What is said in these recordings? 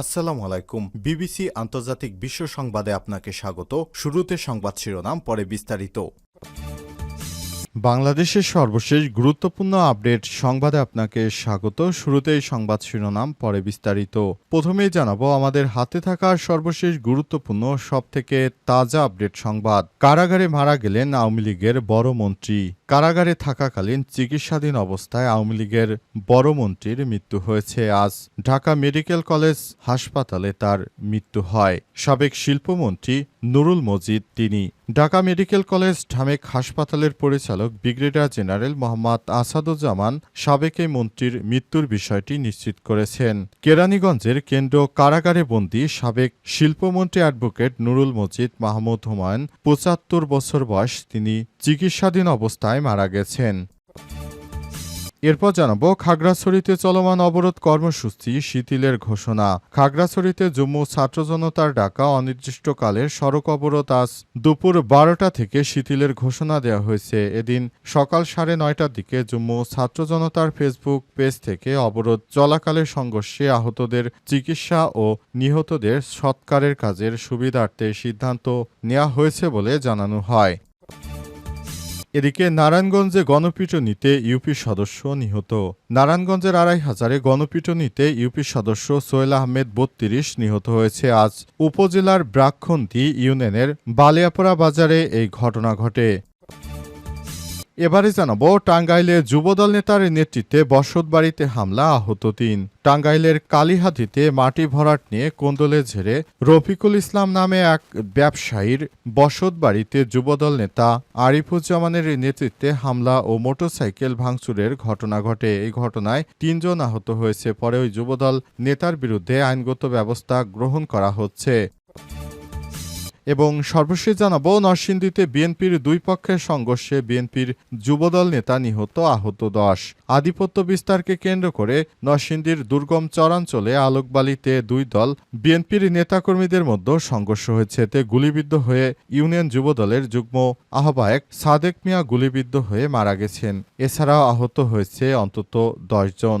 আসসালামু আলাইকুম। বিবিসি আন্তর্জাতিক বিশ্ব সংবাদে আপনাকে স্বাগত। শুরুতে সংবাদ শিরোনাম, পরে বিস্তারিত। বাংলাদেশের সর্বশেষ গুরুত্বপূর্ণ আপডেট সংবাদে আপনাকে স্বাগত। শুরুতেই সংবাদ শিরোনাম, পরে বিস্তারিত। প্রথমেই জানাব, আমাদের হাতে থাকা সর্বশেষ গুরুত্বপূর্ণ, সবথেকে তাজা আপডেট সংবাদ। কারাগারে মারা গেলেন আওয়ামী লীগের বড় মন্ত্রী। কারাগারে থাকাকালীন চিকিৎসাধীন অবস্থায় আওয়ামী লীগের বড় মন্ত্রীর মৃত্যু হয়েছে। আজ ঢাকা মেডিকেল কলেজ হাসপাতালে তার মৃত্যু হয়। সাবেক শিল্পমন্ত্রী নুরুল মজিদ, তিনি ঢাকা মেডিকেল কলেজ ঢামেক হাসপাতালের পরিচালক ব্রিগেডিয়ার জেনারেল মোহাম্মদ আসাদুজ্জামান সাবেক এই মন্ত্রীর মৃত্যুর বিষয়টি নিশ্চিত করেছেন। কেরানীগঞ্জের কেন্দ্র কারাগারে বন্দী সাবেক শিল্পমন্ত্রী অ্যাডভোকেট নুরুল মজিদ মাহমুদ হুমায়ুন পঁচাত্তর বছর বয়স তিনি চিকিৎসাধীন অবস্থায় মারা গেছেন। এরপর জানাব, খাগড়াছড়িতে চলমান অবরোধ কর্মসূচি শিথিলের ঘোষণা। খাগড়াছড়িতে জম্মু ছাত্র জনতার ডাকা অনির্দিষ্টকালের সড়ক অবরোধ আজ দুপুর বারোটা থেকে শিথিলের ঘোষণা দেওয়া হয়েছে। এদিন সকাল সাড়ে নয়টার দিকে জম্মু ছাত্র জনতার ফেসবুক পেজ থেকে অবরোধ চলাকালে সংঘর্ষে আহতদের চিকিৎসা ও নিহতদের সৎকারের কাজের সুবিধার্থে সিদ্ধান্ত নেওয়া হয়েছে বলে জানানো হয়। এদিকে নারায়ণগঞ্জে গণপিটুনিতে ইউপি সদস্য নিহত। নারায়ণগঞ্জের আড়াই হাজারে গণপিটুনিতে ইউপি সদস্য সোহেল আহমেদ বত্রিশ নিহত হয়েছে। আজ উপজেলার ব্রাক্ষন্তি ইউনিয়নের বালিয়াপড়া বাজারে এই ঘটনা ঘটে। এবারে জানাব, টাঙ্গাইলে যুবদল নেতার নেতৃত্বে বসতবাড়িতে হামলা আহত তিন। টাঙ্গাইলের কালীহাতিতে মাটি ভরাট নিয়ে কোন্দলে ঝেড়ে রফিকুল ইসলাম নামে এক ব্যবসায়ীর বসতবাড়িতে যুবদল নেতা আরিফুজ্জামানের নেতৃত্বে হামলা ও মোটরসাইকেল ভাঙচুরের ঘটনা ঘটে। এই ঘটনায় তিনজন আহত হয়েছে, পরে ওই যুবদল নেতার বিরুদ্ধে আইনগত ব্যবস্থা গ্রহণ করা হচ্ছে। এবং সর্বশেষ জানাব, নরসিংদীতে বিএনপির দুই পক্ষের সংঘর্ষে বিএনপির যুবদল নেতা নিহত আহত দশ। আধিপত্য বিস্তারকে কেন্দ্র করে নরসিংদীর দুর্গম চরাঞ্চলে আলোকবালিতে দুই দল বিএনপির নেতাকর্মীদের মধ্যে সংঘর্ষ হয়েছে। এতে গুলিবিদ্ধ হয়ে ইউনিয়ন যুবদলের যুগ্ম আহ্বায়ক সাদেক মিয়া গুলিবিদ্ধ হয়ে মারা গেছেন। এছাড়াও আহত হয়েছে অন্তত জন।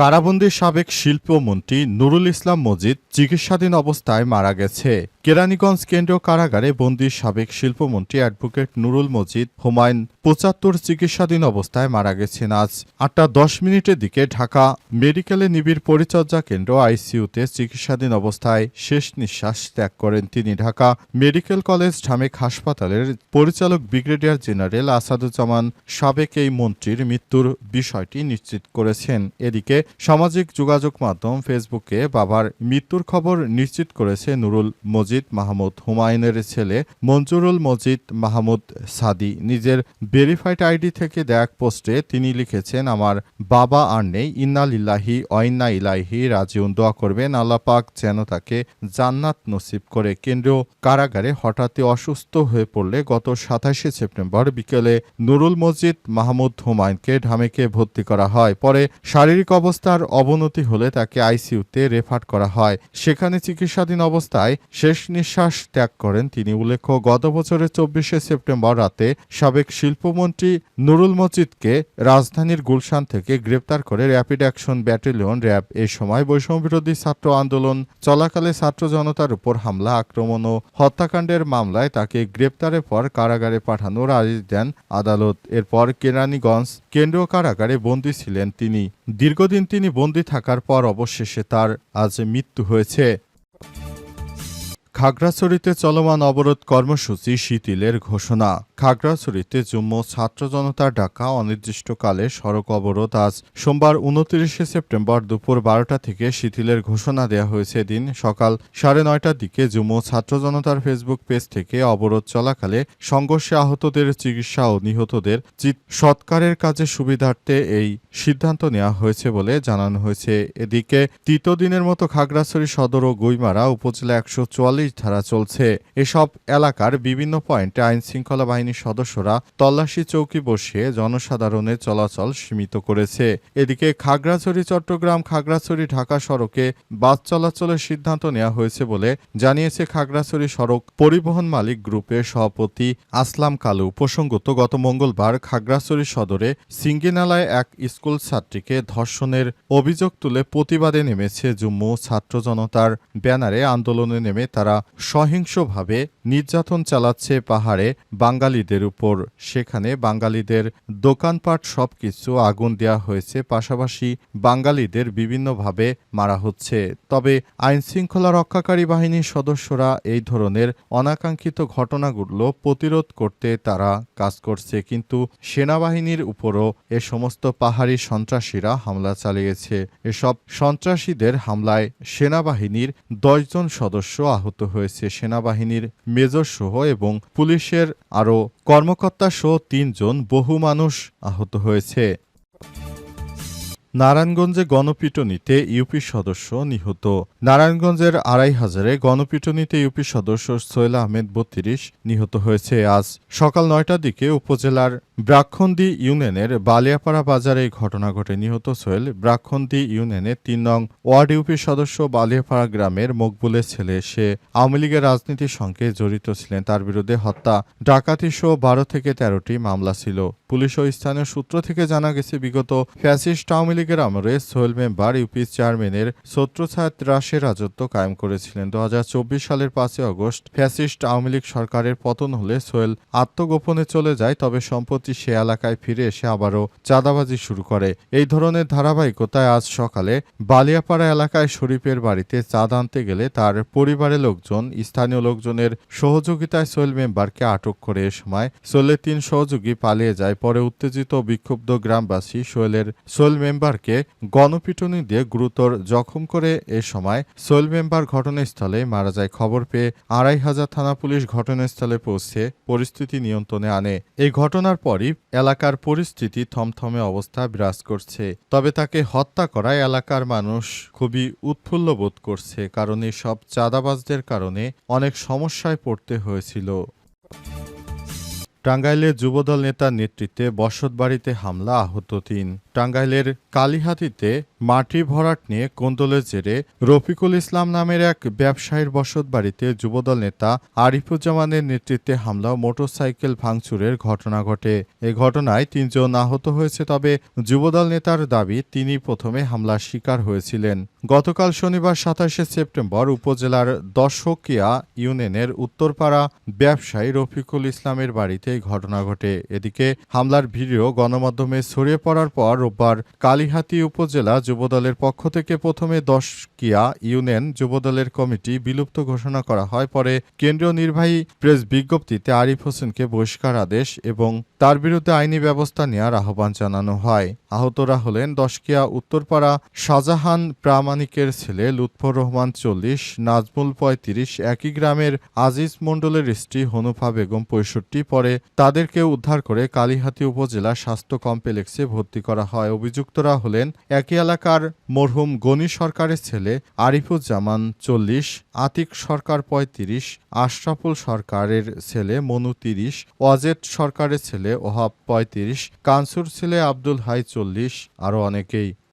কারাবন্দী সাবেক শিল্পমন্ত্রী নুরুল ইসলাম মজিদ চিকিৎসাধীন অবস্থায় মারা গেছে। কেরানীগঞ্জ কেন্দ্রীয় কারাগারে বন্দির সাবেক শিল্পমন্ত্রী অ্যাডভোকেট নুরুল মজিদ হুমায়ুন পঁচাত্তর চিকিৎসাধীন অবস্থায় মারা গেছেন আজ। আটটা দশ মিনিটের দিকে ঢাকা মেডিকেলে নিবিড় পরিচর্যা কেন্দ্র আইসিইউতে চিকিৎসাধীন অবস্থায় শেষ নিঃশ্বাস ত্যাগ করেন তিনি। ঢাকা মেডিকেল কলেজ ঢামেক হাসপাতালের পরিচালক ব্রিগেডিয়ার জেনারেল আসাদুজ্জামান সাবেক এই মন্ত্রীর মৃত্যুর বিষয়টি নিশ্চিত করেছেন। এদিকে সামাজিক যোগাযোগ মাধ্যম ফেসবুকে বাবার মৃত্যুর খবর নিশ্চিত করেছে নুরুল মজিদ মাহমুদ। হুমায়ুনের ছেলে মঞ্জুরুল মজিদ মাহমুদ সাদি। নিজের ভেরিফাইড আইডি থেকে দেখ পোস্টে তিনি লিখেছেন, আমার বাবা আর নেই, ইন্না লিল্লাহি অইন্না ইলাহি রাজিউন। দোয়া করবেন, আল্লাহ পাক যেন তাকে জান্নাত নসিব করে। কেন্দ্রীয় কারাগারে হঠাৎই অসুস্থ হয়ে পড়লে গত সাতাশে সেপ্টেম্বর বিকেলে নুরুল মজিদ মাহমুদ হুমায়ুনকে ঢামেকে ভর্তি করা হয়। পরে শারীরিক অবস্থার অবনতি হলে তাকে আইসিইউতে রেফার করা হয়। সেখানে চিকিৎসাধীন অবস্থায় শেষ নিঃশ্বাস ত্যাগ করেন তিনি। উল্লেখ্য, গত বছরের চব্বিশে সেপ্টেম্বর রাতে সাবেক শিল্পমন্ত্রী নুরুল মজিদকে রাজধানীর গুলশান থেকে গ্রেপ্তার করে র্যাপিড অ্যাকশন ব্যাটালিয়ন র্যাব। এ সময় বৈষম্যবিরোধী ছাত্র আন্দোলন, চলাকালে ছাত্র জনতার উপর হামলা, আক্রমণ ও হত্যাকাণ্ডের মামলায় তাকে গ্রেপ্তারের পর কারাগারে পাঠানোর আদেশ দেন আদালত। এরপর কেরানীগঞ্জ কেন্দ্রীয় কারাগারে বন্দী ছিলেন তিনি। দীর্ঘদিন তিনি বন্দী থাকার পর অবশেষে তার আজ মৃত্যু হয়েছে। খাগড়াছড়িতে চলমান অবরোধ কর্মসূচি শিথিলের ঘোষণা। খাগড়াছড়িতে জুম্ম ছাত্র জনতার ডাকা অনির্দিষ্টকালে সড়ক অবরোধ আজ সোমবার উনত্রিশে সেপ্টেম্বর দুপুর বারোটা থেকে শিথিলের ঘোষণা দেওয়া হয়েছে দিন সকাল সাড়ে নয়টার দিকে জুম্ম ছাত্র জনতার ফেসবুক পেজ থেকে অবরোধ চলাকালে সংঘর্ষে আহতদের চিকিৎসা ও নিহতদের চিত সৎকারের কাজে সুবিধার্থে এই সিদ্ধান্ত নেওয়া হয়েছে বলে জানানো হয়েছে। এদিকে তৃতীয় দিনের মতো খাগড়াছড়ি সদর ও গুইমারা উপজেলা একশো চুয়াল্লিশ ধারা চলছে। এসব এলাকার বিভিন্ন পয়েন্টে আইন শৃঙ্খলা বাহিনীর সদস্যরা তল্লাশি চৌকি বসিয়ে জনসাধারণের চলাচল সীমিত করেছে। এদিকে খাগড়াছড়ি, চট্টগ্রাম, খাগড়াছড়ি, ঢাকা সড়কে বাস চলাচলের সিদ্ধান্ত নেওয়া হয়েছে বলে জানিয়েছে খাগড়াছড়ি সড়ক পরিবহন মালিক গ্রুপের সভাপতি আসলাম কালু। প্রসঙ্গত, গত মঙ্গলবার খাগড়াছড়ি সদরে সিঙ্গিনালায় এক স্কুল ছাত্রীকে ধর্ষণের অভিযোগ তুলে প্রতিবাদে নেমেছে জম্মু ছাত্র জনতার ব্যানারে আন্দোলনে নেমে তারা সহিংসভাবে নির্যাতন চালাচ্ছে পাহাড়ে বাঙালিদের উপর। সেখানে বাঙালিদের দোকানপাট সবকিছু আগুন দেওয়া হয়েছে, পাশাপাশি বাঙালিদের বিভিন্নভাবে মারা হচ্ছে। তবে আইন শৃঙ্খলা রক্ষাকারী বাহিনীর সদস্যরা এই ধরনের অনাকাঙ্ক্ষিত ঘটনাগুলো প্রতিরোধ করতে তারা কাজ করছে। কিন্তু সেনাবাহিনীর উপরও এ সমস্ত পাহাড়ি সন্ত্রাসীরা হামলা চালিয়েছে। এসব সন্ত্রাসীদের হামলায় সেনাবাহিনীর দশজন সদস্য আহত হয়েছে সেনাবাহিনীর মেজর সহ এবং পুলিশের আরও কর্মকর্তা সহ তিনজন বহু মানুষ আহত হয়েছে। নারায়ণগঞ্জে গণপিটুনিতে ইউপি সদস্য নিহত। নারায়ণগঞ্জের আড়াই হাজারে গণপিটুনিতে ইউপি সদস্য সোহেল আহমেদ বত্রিশ নিহত হয়েছে। আজ সকাল নয়টার দিকে উপজেলার ব্রাক্ষন্দি ইউনিয়নের বালিয়াপাড়া বাজারে এই ঘটনা ঘটে। নিহত সোহেল ব্রাক্ষন্দি ইউনিয়নের তিন নং ওয়ার্ড ইউপি সদস্য বালিয়াপাড়া গ্রামের মকবুলের ছেলে। সে আওয়ামী লীগের রাজনীতির সঙ্গে জড়িত ছিলেন। তার বিরুদ্ধে হত্যা, ডাকাতি সহ বারো থেকে তেরোটি মামলা ছিল। পুলিশ ও স্থানীয় সূত্র থেকে জানা গেছে, বিগত ফ্যাসিস্ট আওয়ামী লীগের আমলে সোহেল মেম্বার ইউপি চেয়ারম্যানের ছত্রছায়া ত্রাসের রাজত্ব কায়েম করেছিলেন। দু সালের পাঁচই আগস্ট ফ্যাসিস্ট আওয়ামী লীগ সরকারের পতন হলে সোহেল আত্মগোপনে চলে যায়, তবে সম্প্রতি সে এলাকায় ফিরে এসে আবারও চাঁদাবাজি শুরু করে। এই ধরনের ধারাবাহিকতায় আজ সকালে বালিয়াপাড়া এলাকায় শরীফের বাড়িতে চাঁদ আনতে গেলে তার পরিবারের লোকজন, স্থানীয় লোকজনের সহযোগিতায় সোহেল মেম্বারকে আটক করে এ সময় সোহেলের তিন সহযোগী পালিয়ে যায়। পরে উত্তেজিত বিক্ষুব্ধ গ্রামবাসী সোহেলের, সোহেল মেম্বারকে গণপিটুনি দিয়ে গুরুতর জখম করে এ সময় সোহেল মেম্বার ঘটনাস্থলে মারা যায়। খবর পেয়ে আড়াই হাজার থানা পুলিশ ঘটনাস্থলে পৌঁছে পরিস্থিতি নিয়ন্ত্রণে আনে। এই ঘটনার পরই এলাকার পরিস্থিতি থমথমে অবস্থা বিরাজ করছে। তবে তাকে হত্যা করায় এলাকার মানুষ খুবই উৎফুল্ল বোধ করছে, কারণ সব চাঁদাবাজদের কারণে অনেক সমস্যায় পড়তে হয়েছিল। টাঙ্গাইলে যুবদল নেতার নেতৃত্বে বসতবাড়িতে হামলা আহত তিন। টাঙ্গাইলের কালিহাতিতে মাটি ভরাট নিয়ে কোন্দলের জেরে রফিকুল ইসলাম নামের এক ব্যবসায়ীর বসতবাড়িতে যুবদল নেতা আরিফুজ্জামানের নেতৃত্বে হামলা মোটরসাইকেল ভাঙচুরের ঘটনা ঘটে। এ ঘটনায় তিনজন আহত হয়েছে, তবে যুবদল নেতার দাবি তিনি প্রথমে হামলার শিকার হয়েছিলেন। গতকাল শনিবার সাতাশে সেপ্টেম্বর উপজেলার দশকিয়া ইউনিয়নের উত্তরপাড়া ব্যবসায়ী রফিকুল ইসলামের বাড়িতে ঘটনা ঘটে। এদিকে হামলার ভিডিও গণমাধ্যমে ছড়িয়ে পড়ার পর রোববার কালিহাতি উপজেলা যুবদলের পক্ষ থেকে প্রথমে দশকিয়া ইউনিয়ন যুবদলের কমিটি বিলুপ্ত ঘোষণা করা হয়, পরে কেন্দ্রীয় নির্বাহী প্রেস বিজ্ঞপ্তিতে আরিফ হোসেনকে বহিষ্কার আদেশ এবং তার বিরুদ্ধে আইনি ব্যবস্থা নেওয়ার আহ্বান জানানো হয়। আহতরা হলেন দশকিয়া উত্তরপাড়া শাহজাহান প্রামাণিকের ছেলে লুৎফর রহমান চল্লিশ, নাজমুল পঁয়ত্রিশ একই গ্রামের আজিজ মণ্ডলের স্ত্রী হনুফা বেগম পঁয়ষট্টি পরে তাদেরকে উদ্ধার করে কালীহাতি উপজেলা স্বাস্থ্য কমপ্লেক্সে ভর্তি করা হয়। অভিযুক্তরা হলেন একই এলাকার মরহুম গনি সরকারের ছেলে আরিফুজ্জামান চল্লিশ, আতিক সরকার পঁয়ত্রিশ, আশরাফুল সরকারের ছেলে মনু তিরিশ অজেদ সরকারের ছেলে ওহাব পঁয়ত্রিশ, কানসুর ছেলে আব্দুল হাই চল্লিশ আরও অনেকেই।